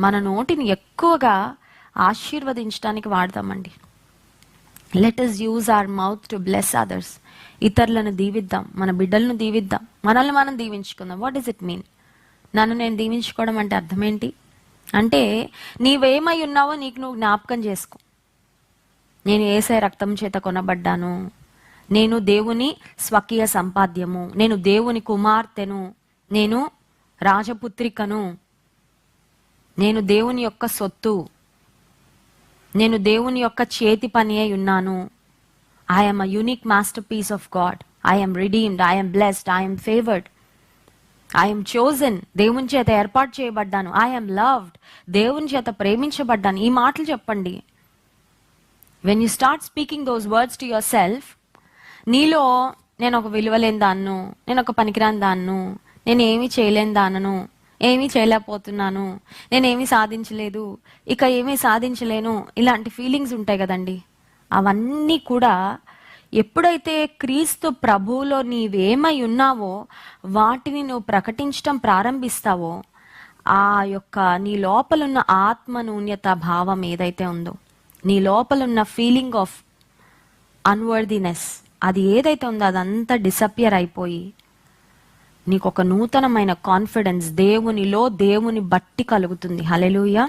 మన నోటిని ఎక్కువగా ఆశీర్వదించడానికి వాడతామండి. Let us use our mouth to bless others ఇతరులను దీవిద్దాం మన బిడ్డలను దీవిద్దాం మనల్ని మనం దీవించుకుందాం. వాట్ ఈస్ ఇట్ మీన్ నన్ను నేను దీవించుకోవడం అంటే అర్థం ఏంటి అంటే నీవేమై ఉన్నావో నీకు నువ్వు జ్ఞాపకం చేసుకో. నేను ఏసే రక్తం చేత కొనబడ్డాను. నేను దేవుని స్వకీయ సంపాద్యము. నేను దేవుని కుమార్తెను. నేను రాజపుత్రికను. నేను దేవుని యొక్క సొత్తు. నేను దేవుని యొక్క చేతి పని అయి ఉన్నాను. I'm a unique masterpiece of God I'm redeemed I'm blessed I'm favoured I'm chosen దేవుని చేత ఏర్పాటు చేయబడ్డాను. ఐఎమ్ లవ్డ్ దేవుని చేత ప్రేమించబడ్డాను. ఈ మాటలు చెప్పండి. When you start speaking those words to yourself నీలో నేను ఒక విలువలేని దాన్ను నేను ఒక పనికిరాని దాన్ను నేను ఏమీ చేయలేని దానను ఏమీ చేయలేకపోతున్నాను. నేనేమీ సాధించలేదు. ఇక ఏమీ సాధించలేను. ఇలాంటి ఫీలింగ్స్ ఉంటాయి కదండి. అవన్నీ కూడా ఎప్పుడైతే క్రీస్తు ప్రభువులో నీవేమై ఉన్నావో వాటిని నువ్వు ప్రకటించటం ప్రారంభిస్తావో ఆ యొక్క నీ లోపలున్న ఆత్మనూన్యత భావం ఏదైతే ఉందో నీ లోపలున్న ఫీలింగ్ ఆఫ్ అన్వర్దినెస్ అది ఏదైతే ఉందో అదంతా డిసపియర్ అయిపోయి నీకు ఒక నూతనమైన కాన్ఫిడెన్స్ దేవునిలో దేవుని బట్టి కలుగుతుంది. హలెలుయా